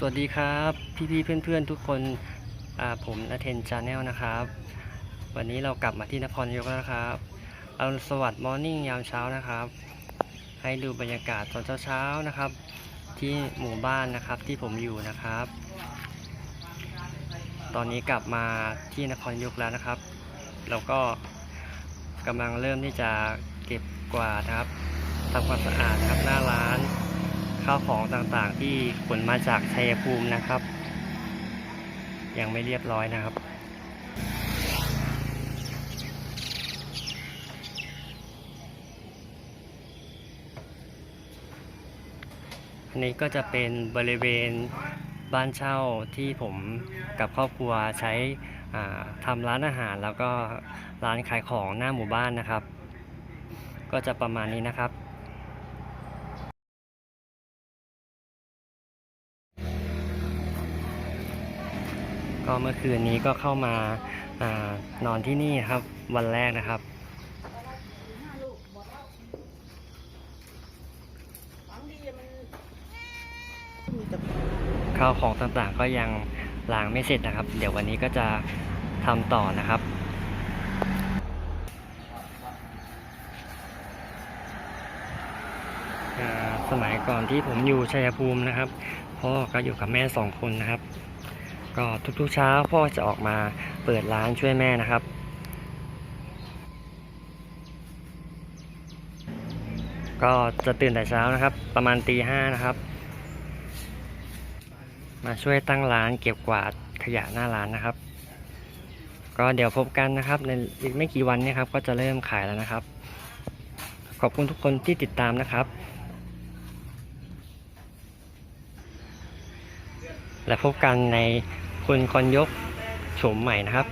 สวัสดีครับพี่ๆเพื่อนๆทุกคนผมนเทนจาแนลนะครับ วันนี้เรากลับมาที่นครนายกแล้วนะครับเอรุณสวัสดิ์มอร์นิ่งยามเช้านะครับ ให้ดูบรรยากาศตอนเช้าๆนะครับ ที่หมู่บ้านนะครับที่ผมอยู่นะครับ ตอนนี้กลับมาที่นครนายกแล้วนะครับแล้วก็กำลังเริ่มที่จะเก็บกวาดนะครับทำความสะอาดครับหน้าร้าน ข้าวของต่างๆ ที่ขนมาจากชัยภูมินะครับ ยังไม่เรียบร้อยนะครับอันนี้ก็จะเป็นบริเวณบ้านเช่าที่ผมกับครอบครัวใช้อ่าทำร้านอาหารแล้วก็ร้านขายของหน้าหมู่บ้านนะครับ ก็จะประมาณนี้นะครับ ก็เมื่อคืนนี้ก็เข้ามาอานอนที่นี่ครับวันแรกนะครับข้าวของต่างๆก็ยังล้างไม่เสร็จนะครับ เดี๋ยววันนี้ก็จะทำต่อนะครับสมัยก่อนที่ผมอยู่ชัยภูมินะครับ พ่อก็อยู่กับแม่สองคนนะครับ ก็ทุกๆเช้าพ่อจะออกมาเปิดร้านช่วยแม่นะครับ ก็จะตื่นแต่เช้านะครับ ประมาณตีห้านะครับ มาช่วยตั้งร้านเก็บกวาดขยะหน้าร้านนะครับ ก็เดี๋ยวพบกันนะครับในอีกไม่กี่วันนี้ครับ ก็จะเริ่มขายแล้วนะครับ ขอบคุณทุกคนที่ติดตามนะครับและพบกันใน คุณคอนยกโฉมใหม่นะครับ